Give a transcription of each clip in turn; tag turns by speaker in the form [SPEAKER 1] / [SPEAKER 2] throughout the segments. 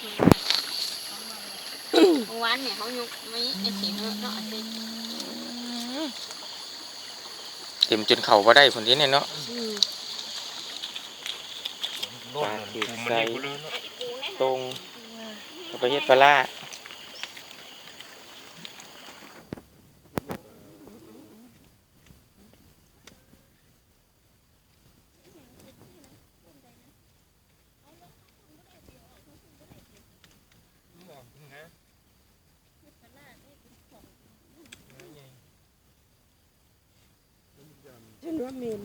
[SPEAKER 1] เมื่อวานเนี่ยเขายุกไม่ไอ้สีเนาะเนาะสิ
[SPEAKER 2] เต็มจนเข่าบ่ได้คนนี้เนี่ยเนาะ
[SPEAKER 1] อืม
[SPEAKER 3] โน่นน่ะปูมันนี่พุ่นเลยเนาะ
[SPEAKER 2] ตรงเอาไปเฮ็ดปลาร้า
[SPEAKER 1] ฉัน ว่าเหม็น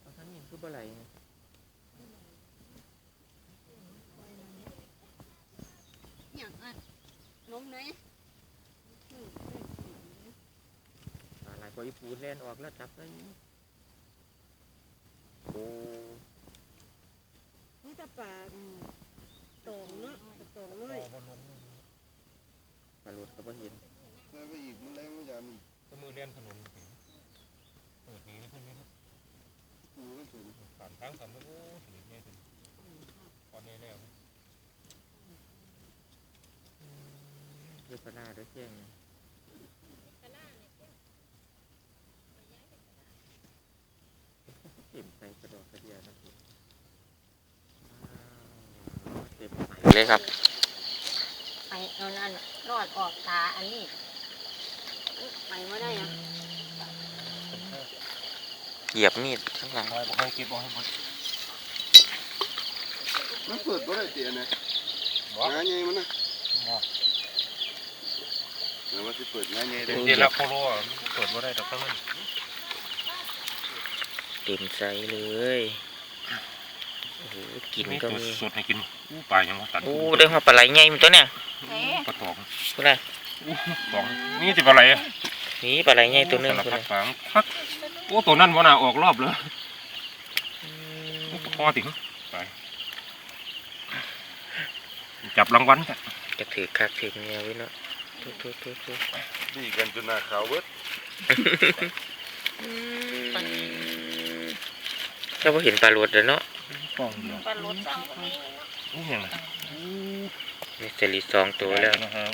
[SPEAKER 2] เอาทั้งนี้คือบ่ไหล
[SPEAKER 1] อย่างอะล้มไหน
[SPEAKER 2] ปลาไหลพออีปูแล่นออกแล้วจับได้โอ้
[SPEAKER 1] นี่ ตะปาตองเนาะตองน้อย
[SPEAKER 2] ปลาหลุดก็บ่เห็น
[SPEAKER 4] แล้วก็อีกมันแรงมันยามอีก
[SPEAKER 3] ก็มือเล่นถนนเปิดนี้เพิ่นนี่เนาะ
[SPEAKER 4] กูก็สน
[SPEAKER 3] ผ่านทางสามโอ้ถึงนี่ถึงตอนนี้แล้ว
[SPEAKER 2] เฮ็ดปลาร้าด้วยเชียงเต็มใส่กระดอกกระเดียนะพี่ว้าว เต็มใส่เลยครับ
[SPEAKER 1] ไปเอานั่นรอดออกตาอันนี้ไปไม่ได้ยัง
[SPEAKER 2] เหยียบมีดข้างหลัง
[SPEAKER 3] บ่ให้เก็บบ่ให้หมด
[SPEAKER 4] มันเปิดบ่ได้เตียนะ
[SPEAKER 3] บ่
[SPEAKER 4] งานใหญ่มันนะ
[SPEAKER 3] บ่
[SPEAKER 4] เดี๋ยวว่าสิเปิดงานใหญ่ได้
[SPEAKER 3] เดี๋ยวละโคโลอะเปิดบ่ได้ดอกทั้งนั้น
[SPEAKER 2] เต็มใส่เลย โอ้โหกิน
[SPEAKER 3] มี
[SPEAKER 2] ก็
[SPEAKER 3] ตัว
[SPEAKER 2] มี
[SPEAKER 3] สดให้กินอู้ปลายังว่าตัด
[SPEAKER 2] โอ้ได้หัวปลาไหลใหญ่มันตัวเนี่ย
[SPEAKER 1] เอ๊ะ
[SPEAKER 3] ปลาตอง
[SPEAKER 2] คุณน่ะ
[SPEAKER 3] ตองนี่สิปลาไหลอะ
[SPEAKER 2] นี่ปลาไหลใหญ่ตัวหนึง
[SPEAKER 3] สาร
[SPEAKER 2] คุณ
[SPEAKER 3] พัด
[SPEAKER 2] น่ะ
[SPEAKER 3] ปลาคักโอ้ตัวนั้นบ่น่าออกรอบเลย
[SPEAKER 2] อื
[SPEAKER 3] โอ้
[SPEAKER 2] ม
[SPEAKER 3] พอถึงไปจับรางวัลจ้ะ
[SPEAKER 2] จะถือคักถือเมียไว้เนาะทุกทุกทุกทุก
[SPEAKER 4] ดีกันจนหน้าขาวเบิด
[SPEAKER 2] เราพอเห็นปลาหลวดแล้วเนาะ
[SPEAKER 3] กองเดียว
[SPEAKER 1] ปลาลดสองคนนี้
[SPEAKER 3] นี่ยังไง
[SPEAKER 2] มีสลิดสองตัวแล้ว
[SPEAKER 3] นะฮะ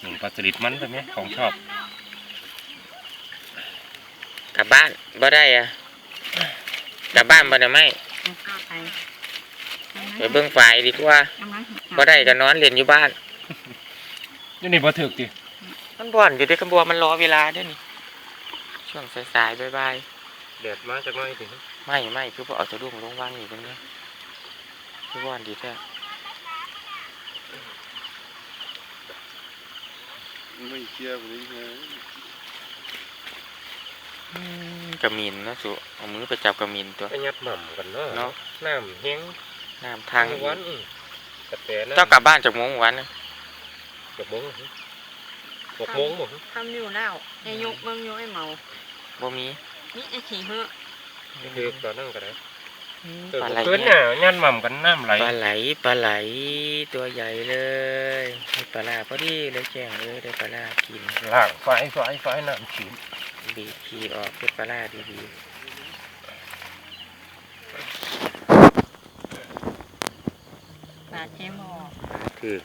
[SPEAKER 3] หนึ่งปลาสลิดมันแบบนี้ของชอบ
[SPEAKER 2] กลับบ้านบ่ได้อะกลับบ้านบ่ได้ไหม
[SPEAKER 1] เอาไป
[SPEAKER 2] ไปเบิ่งฝ่ายดีกว่าบ่ได้ก็นอนเล่นอยู่บ้าน
[SPEAKER 3] นี่นี่ปลาถึกดิ
[SPEAKER 2] มันบ่อนอยู่ด้วยขบวนมันรอเวลาเด้วยนี่ช่วงสายๆบ๊าย
[SPEAKER 3] แดดมาจากไหนถึง
[SPEAKER 2] ๆ ไม่ไม่คือบ่เอาสะดุ้งลงวางอยู่ตรงนี้คือบ่อนดีแท้
[SPEAKER 4] ไม่เชื่อบ่ได้นะ
[SPEAKER 2] อืมกระมินเนาะสุเอามือไปจับกระมินตัว
[SPEAKER 3] ไปยัดหม่ำกันเนาะ
[SPEAKER 2] เนาะ
[SPEAKER 3] น้ำแห้ง
[SPEAKER 2] น้ำทาง
[SPEAKER 3] วันอื้อกระแตน้ำ
[SPEAKER 2] เจ้ากลับบ้านจากโมงวันนะ
[SPEAKER 3] เกือบโมงหกโมงบ่
[SPEAKER 1] ทำอยู่แล้วไอ้ยกเบิ่งยกไอ้เมา
[SPEAKER 2] บ่มี
[SPEAKER 1] นี่ไอ้ขี้เหอ
[SPEAKER 3] ตอนนั่งก็ได้
[SPEAKER 2] อืม
[SPEAKER 3] เออ
[SPEAKER 2] ปลาไหล
[SPEAKER 3] เน
[SPEAKER 2] เนี่ย
[SPEAKER 3] เนี่ยยันหม่ำกันน้ำไหล
[SPEAKER 2] ปลาไหลปลาไหลตัวใหญ่เลยปลาร้าพอดีเลยแจ้งเลยได้ปลาร้ากิน
[SPEAKER 3] ล่างฝ่ายฝ่ายฝ่ายน้ำฉีด
[SPEAKER 2] บีขีออกเป็นปลาร้าดี
[SPEAKER 1] ปลาเจมอ
[SPEAKER 2] ถือ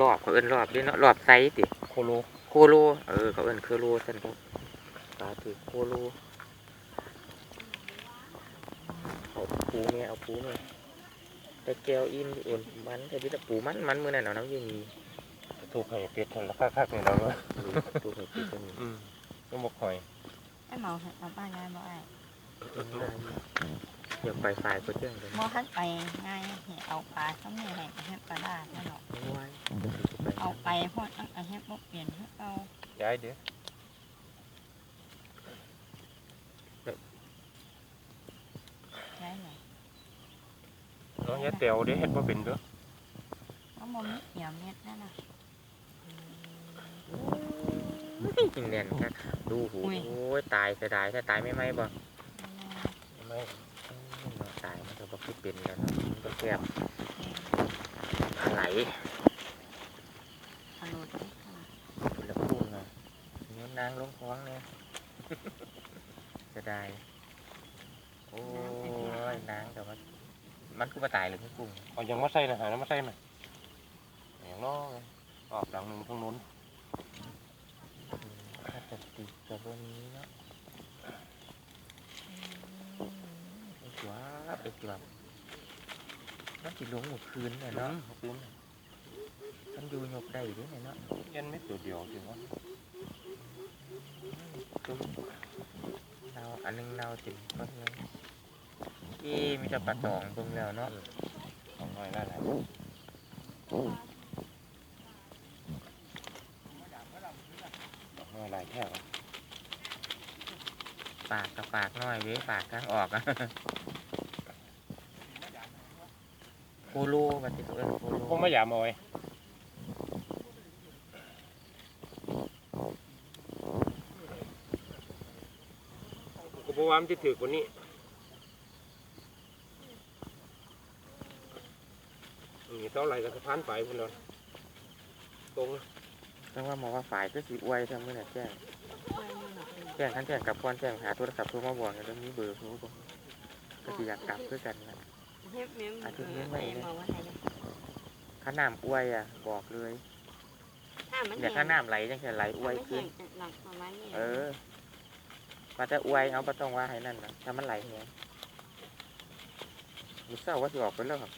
[SPEAKER 2] รอบเขาเอิ้นรอบด้วยเนาะรอบไซส์ติ
[SPEAKER 3] โคโล
[SPEAKER 2] โคโลเออเขาเอิ้นคือโลสั่นครับปลาถือโคโล เอาปูเนี่ยเอาปูเนี่ยแต่แก้วอินอุ่นมันแต่ที่ปูมันมันมือนั่นเอาน้ำเย็นมี
[SPEAKER 3] ถูกให้เป็ดคนละค่าค่าเนี่ยเราเนาะ
[SPEAKER 2] ดูดูให้ปูตัวนี้
[SPEAKER 3] อืมต้องบอกหอย
[SPEAKER 1] ไอ้เมาเอาป้าง่ายบ่ไอ้
[SPEAKER 2] เดี๋ยวไปฝ่ายก็เจ้งเลย
[SPEAKER 1] มอทันไปง่ายเห็เอาปลาซ้ำนี่ให้ให้ปลาได้แน่นอน
[SPEAKER 2] ไม่ไหว
[SPEAKER 1] เอาไปพอดอันอันให้บ่เปลี่ยนให้เอา
[SPEAKER 3] ย้ายเดี๋ยว
[SPEAKER 1] ได้ไหน
[SPEAKER 3] น้องยายเตียวเดี๋ยวเฮ็ดบ่เป็นเด้อ
[SPEAKER 1] เอาบ่มีเหี่ยวเม็ดนั่นน่ะ
[SPEAKER 2] กินแน่นครับดูหู
[SPEAKER 1] อุ้ย
[SPEAKER 2] โอ้ยตายจะตายถ้าตายไม่ไหมบ่
[SPEAKER 3] ไม่
[SPEAKER 2] อืมเนาะตายมันก็บ่คือเป็นแล้วเนาะมันก็แก้บไหล
[SPEAKER 1] ปลาโลด
[SPEAKER 2] แล้วพุ่งอะนางลงคล้องเนี่ยจะได้โอ้ยนางแต่ว่า มันคือมาตายหรือคือกุ้ง
[SPEAKER 3] เอายังมาใส่นะหาน้ำมาใส่ไหมอย่างน้อยออกดังหนึ่งทางนู้น
[SPEAKER 2] ถ้าจะติดกับวันนี้เนาะไอ้ตัวไอ้ตัวมันจิลงหมดคืนเนี่ย
[SPEAKER 3] เนาะ
[SPEAKER 2] เนาะ
[SPEAKER 3] คืน
[SPEAKER 2] มันอยู่หยกได้ด้วยเนี่ยเนาะ
[SPEAKER 3] ยันไม่ตัวเดียวจริงวะ
[SPEAKER 2] จุ๊บเนาอันหนึงเนาติ่มก็เงี้ย อีมีแต่ปลาตองเบิ่งแล้วเนาะ
[SPEAKER 3] เอาหน่อยได้ไหนหน่อยหลายแค่ว
[SPEAKER 2] ปากกับปากน้อยเว้ปากทางออกอะโคโลมันติดเอิ้นโคโล
[SPEAKER 3] พวกไม่อยากมอาไว้กูบอกว่ามันจะถือกว่านี้ นี่เท่าไหร่ก็สะพานไปพุ่นเนาะตรง
[SPEAKER 2] แต่ว่าหมอว่าฝ่ายก็สิอวยทำมื่อน่แจ้งแจ้งขั้นแจ้งกับก่อนแจ้งหาโทรศัพท์โทรมาบอกกันแล้วมีเบอร์โทรบ่ก็สิอยากกลับคือกันนะอาทิตย์นี้ไม่
[SPEAKER 1] เล
[SPEAKER 2] ยข้าน้ำอวยอะ บอกเลย
[SPEAKER 1] ถ้ามัน
[SPEAKER 2] เดี๋ยวข้าน้ำไหลจังจะไหลอวยขึ้น
[SPEAKER 1] หนักประมาณนี้
[SPEAKER 2] เออมาจะอวยเอาปต้องว่าให้นั่นนะถ้ามันไหลเงี้ยมีเศร้าว่าสิออกไปแล้วครับ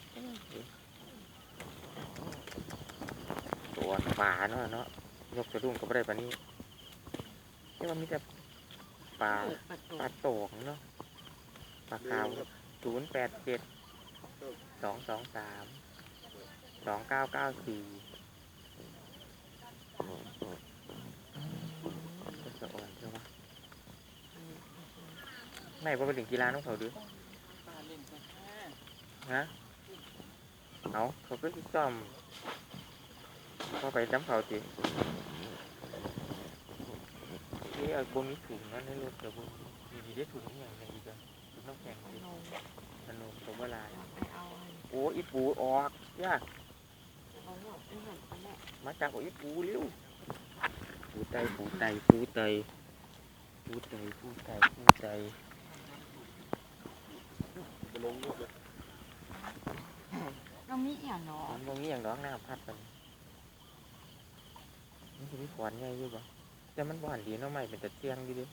[SPEAKER 2] ตัวป่าเนาะเนาะยกสะดุ้งก็ไม่ได้ปานนี้ที่ว่ามีแต่ปลา
[SPEAKER 1] ประตู
[SPEAKER 2] ปลาโตงเนาะปลาขาวศูนย์แปดเจ็ดสองสองสามสองเก้าเก้าสี่จะอ่อนใช่ปะไม่ว่าเป็นถึงกีฬาน้องเขาดูฮะเอาเขาก็สิซ่อม พอไปน้ำเขาสินี่เอาบมีถุงนั่นในรถเดี๋ยวบมีดีได้ถุงอย่างไรอีกอะถุงน้ำแข็งดิ
[SPEAKER 1] ลง
[SPEAKER 2] ขนมตัวลาย
[SPEAKER 1] ไปเอาอัน
[SPEAKER 2] โอ้อีปูออกยาก
[SPEAKER 1] เอาหมดอันนั้นอันนั้น
[SPEAKER 2] มาจากโอ้อีปูเร็วปูไตปูไตปูไตปูไตปูไตปูไต
[SPEAKER 4] ลงลูกเลย
[SPEAKER 1] เรามีอย่างเนาะ
[SPEAKER 2] มันตรงนี้อย่างน้องหน้าพัดกัน มันจะมีขวานใหญ่อยู่ปะแต่มันหวานดีเนาะไม่เป็นต่เที่ยงดีดิ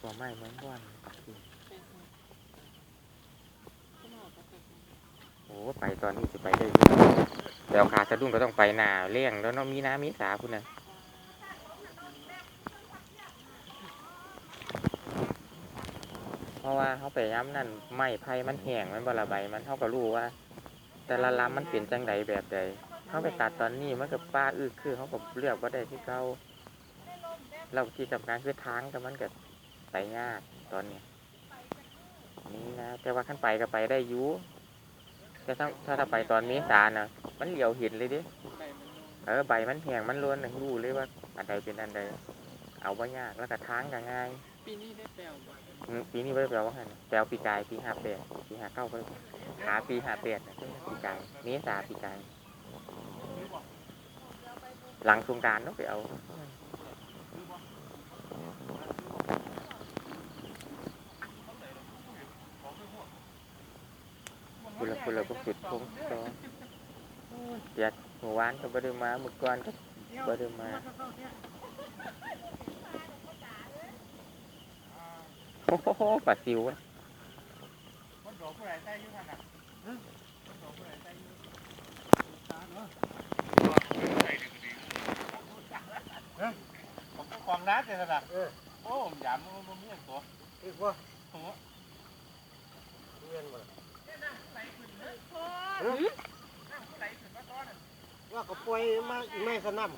[SPEAKER 2] ตัวไม้เหมือนหวานโอ้ไปตอนนี้จะไปได้แต่เอาขาสะดุ้งก็ต้องไปหนาเลี้ยงแล้วเนาะมีน้ำมีสาคุณนะ เพราะว่าเขาไปย้ำนั่นไม้ไผ่มันแห้งมันบละใบมันเขาก็รู้ว่า แต่ละลำมันเป็นจังใดแบบใดเขาไปตัดตอนนี้มันกับป้าอึกคือเขาก็เลือกว่าได้ที่เขาเราที่สำคัญคือทางแต่มันก็ไปยากตอนนี้นี่นะแต่ว่าขั้นไปก็ไปได้ยุแต่ถ้าถ้าถ้าไปตอนเมษานะมันเหลียวเห็นเลยดิเออใบมันแห้งมันล้วนน่ะรู้เลยว่าอันใดเป็นอันใดเอาว่ายากแล้วก็ทางก็ง่าย
[SPEAKER 5] ปีนี้ได้แปลวบ่
[SPEAKER 2] อืมปีนี้ไม่ได้แปลว่าไงนะแปลปีกายปีห้าแปดปีห้าเก้าก็ได้หาปีห้าแปดนะปีกายเมษาปีกาย หลังสงกรารต้องไปเอาคุณละคุณละก็จุดคงต่อเดี๋ยวเมื่อวานก็บ่ได้มาเมื่อก่อนก็บ่ได้มา โอ้โหปลาซิวอะ
[SPEAKER 5] คนโดดผู้ใดใส่อยู่หั่นน่ะฮะคนโดดผู้ใดใส่อยู่ตาเนาะเฮ้ยผมก็ความรักเลยล่ะเออโอ้ผมยามมันมันมีตัวอีกว่าโอ้เรียนบ่ว่าก็ปล่อยมาอีแม่สนาม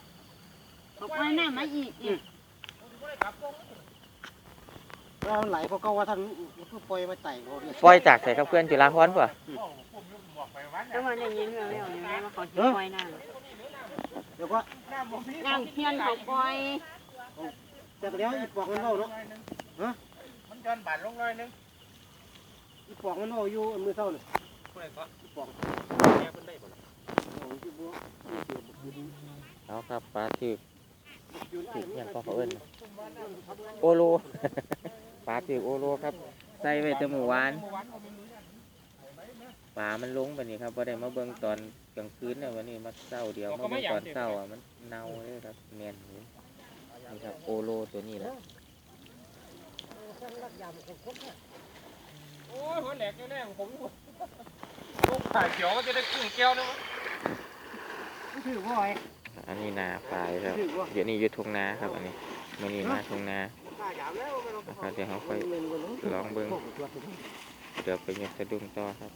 [SPEAKER 1] เอาไปหน้ามาอีกอีก
[SPEAKER 5] เราไหลเขาก็ว่าท่านผู้ปล่อยมาไต่เขาเนี่ย
[SPEAKER 2] ปล่อยจากใส่กับเพื่อนจุฬาพรณ์ป่ะ
[SPEAKER 1] แต่ว่าได้ยินเรื่องแล้วเนี่ยว่าเขาสิปล่อยน้ำ
[SPEAKER 5] เดี๋ยวก็
[SPEAKER 1] น้ำเพี้ยนเขาปล่อย
[SPEAKER 5] แต่เดี๋ยวอีปอกมันเล่าเนาะ
[SPEAKER 3] มันย้อนบาดลงเลยนึง
[SPEAKER 5] อีปปองมันโออยู่มือเท่าเลย
[SPEAKER 3] ผู้ใดก็
[SPEAKER 5] ปอง
[SPEAKER 3] แก้เพิ่นได้บ่ล่ะ
[SPEAKER 2] เอาครับปลาถือก
[SPEAKER 5] อยู่
[SPEAKER 2] ถือกยังก็เขาเอิ้นโอโล ปลาถือกโอโลครับ ใส่ไว้แต่หมู่วานปลามันลงไปนี่ครับพอได้มาเบิ่งตอนกลางคืนเนี่ยวันนี้มาเศร้าเดียวมาเบิ่งตอนเศร้าอะมันเน่าเลยครับแม่นอยู่นี่ครับโอโลตัวนี้แหละ
[SPEAKER 3] โอ้ยหัวแหลกแน่ๆของผมลูกถ่ายเขียวมันจะได้ครึ่งแก้วนะมั้ง
[SPEAKER 5] ถือว่าไอ้
[SPEAKER 2] อันนี้นาปลายครับ
[SPEAKER 5] ถือว่า
[SPEAKER 2] เดี๋ยวนี้อยู่ทุ่งนาครับอันนี้มื้อนี้มาทุ่งนา นะครับเดี๋ยวเขาไปลองเบิ้งเดี๋ยวไปเงียบสะดุ้งต่อครับ